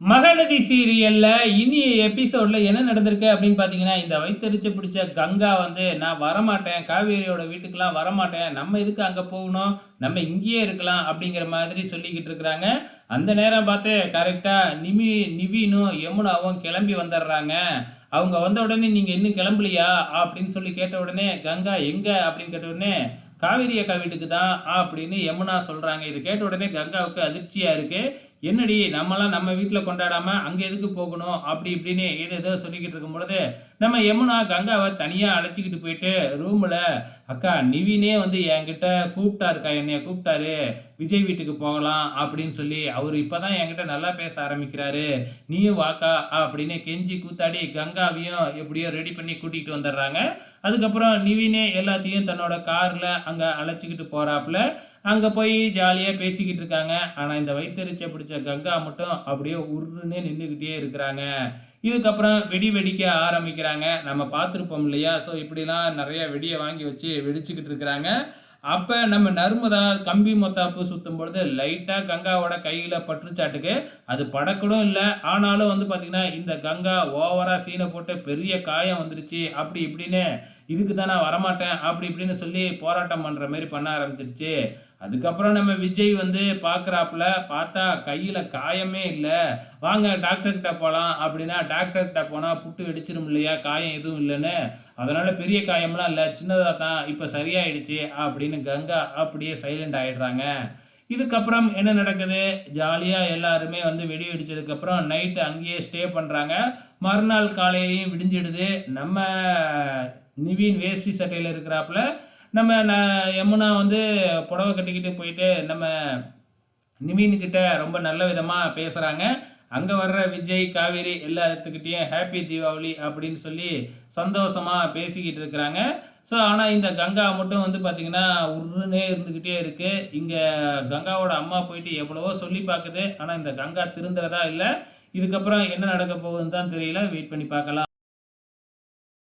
மகநதி சீரியல்ல இனி எபிசோட்ல என்ன நடந்திருக்கு அப்படின்னு பார்த்தீங்கன்னா இந்த வைத்தறிச்சு பிடிச்ச கங்கா வந்து நான் வரமாட்டேன் காவேரியோட வீட்டுக்கெல்லாம் வரமாட்டேன் நம்ம எதுக்கு அங்கே போகணும்? நம்ம இங்கேயே இருக்கலாம் அப்படிங்கிற மாதிரி சொல்லிக்கிட்டு இருக்கிறாங்க. அந்த நேரம் பார்த்து கரெக்டாக நிமி நிவீனும் யமுனாவும் கிளம்பி வந்துடுறாங்க. அவங்க வந்த உடனே நீங்கள் இன்னும் கிளம்பலையா? அப்படின்னு சொல்லி கேட்ட உடனே கங்கா எங்கே? அப்படின்னு கேட்ட உடனே காவேரி அக்கா வீட்டுக்கு தான் அப்படின்னு யமுனா சொல்கிறாங்க இது கேட்ட உடனே கங்காவுக்கு அதிர்ச்சியாக இருக்குது என்னடி நம்மலாம் நம்ம வீட்டில் கொண்டாடாமல் அங்கே எதுக்கு போகணும்? அப்படி இப்படின்னு ஏதோ ஏதோ சொல்லிக்கிட்டு இருக்கும் பொழுது நம்ம யமுனா கங்காவை தனியாக அழைச்சிக்கிட்டு போயிட்டு ரூமில் அக்கா நிவினே வந்து என்கிட்ட கூப்பிட்டாருக்கா என்னைய கூப்பிட்டாரு. விஜய் வீட்டுக்கு போகலாம் அப்படின்னு சொல்லி அவர் இப்போ தான் என்கிட்ட நல்லா பேச ஆரம்பிக்கிறாரு. நீயும் வாக்கா அப்படின்னு கெஞ்சி கூத்தாடி கங்காவையும் எப்படியோ ரெடி பண்ணி கூட்டிகிட்டு வந்துடுறாங்க. அதுக்கப்புறம் நிவினே எல்லாத்தையும் தன்னோட காரில் அங்கே அழைச்சிக்கிட்டு போகிறாப்புல அங்கே போய் ஜாலியாக பேசிக்கிட்டு இருக்காங்க. ஆனால் இந்த வைத்தறிச்சை பிடிச்ச கங்கா மட்டும் அப்படியே உருன்னு நின்றுக்கிட்டே இருக்கிறாங்க. இதுக்கப்புறம் வெடி வெடிக்க ஆரம்பிக்கிறாங்க. நம்ம பார்த்துருப்போம் இல்லையா? ஸோ இப்படிலாம் நிறைய வெடியை வாங்கி வச்சு வெடிச்சுக்கிட்டு இருக்கிறாங்க. அப்போ நம்ம நர்மதா கம்பி மொத்தாப்பு சுற்றும் பொழுது லைட்டாக கங்காவோட கையில் பற்றுச்சாட்டுக்கு அது படக்கூடும் இல்லை. ஆனாலும் வந்து பார்த்திங்கன்னா இந்த கங்கா ஓவராக சீனை போட்டு பெரிய காயம் வந்துருச்சு. அப்படி இப்படின்னு இதுக்கு தான் நான் வரமாட்டேன். அப்படி இப்படின்னு சொல்லி போராட்டம் பண்ணுற மாதிரி பண்ண ஆரம்பிச்சிருச்சு. அதுக்கப்புறம் நம்ம விஜய் வந்து பார்க்குறாப்புல பார்த்தா கையில் காயமே இல்லை. வாங்க டாக்டர்கிட்ட போகலாம் அப்படின்னா டாக்டர்கிட்ட போனால் புட்டு வெடிச்சிரும் இல்லையா? காயம் எதுவும் இல்லைன்னு. அதனால் பெரிய காயம்லாம் இல்லை சின்னதாக தான் இப்போ சரியாயிடுச்சு அப்படின்னு கங்கா அப்படியே சைலண்ட் ஆகிடுறாங்க இதுக்கப்புறம் என்ன நடக்குது? ஜாலியாக எல்லாருமே வந்து வெடி வெடிச்சதுக்கப்புறம் நைட்டு அங்கேயே ஸ்டே பண்ணுறாங்க மறுநாள் காலையிலையும் விடிஞ்சிடுது. நம்ம நிவின் வேஷ்டி சட்டையில் இருக்கிறாப்புல நம்ம ந யமுனா வந்து புடவை கட்டிக்கிட்டு போயிட்டு நம்ம நிவீன்கிட்ட ரொம்ப நல்ல விதமாக பேசுகிறாங்க அங்கே வர்ற விஜய் காவேரி எல்லாத்துக்கிட்டேயும் ஹாப்பி தீபாவளி அப்படின்னு சொல்லி சந்தோஷமாக பேசிக்கிட்டு இருக்கிறாங்க. ஸோ ஆனால் இந்த கங்கா மட்டும் வந்து பார்த்திங்கன்னா உருன்னே இருந்துக்கிட்டே இருக்குது இங்கே கங்காவோட அம்மா போயிட்டு எவ்வளவோ சொல்லி பார்க்குது ஆனால் இந்த கங்கா திருந்துறதா இல்லை. இதுக்கப்புறம் என்ன நடக்க போகுதுன்னு தான் தெரியல. வெயிட் பண்ணி பார்க்கலாம்.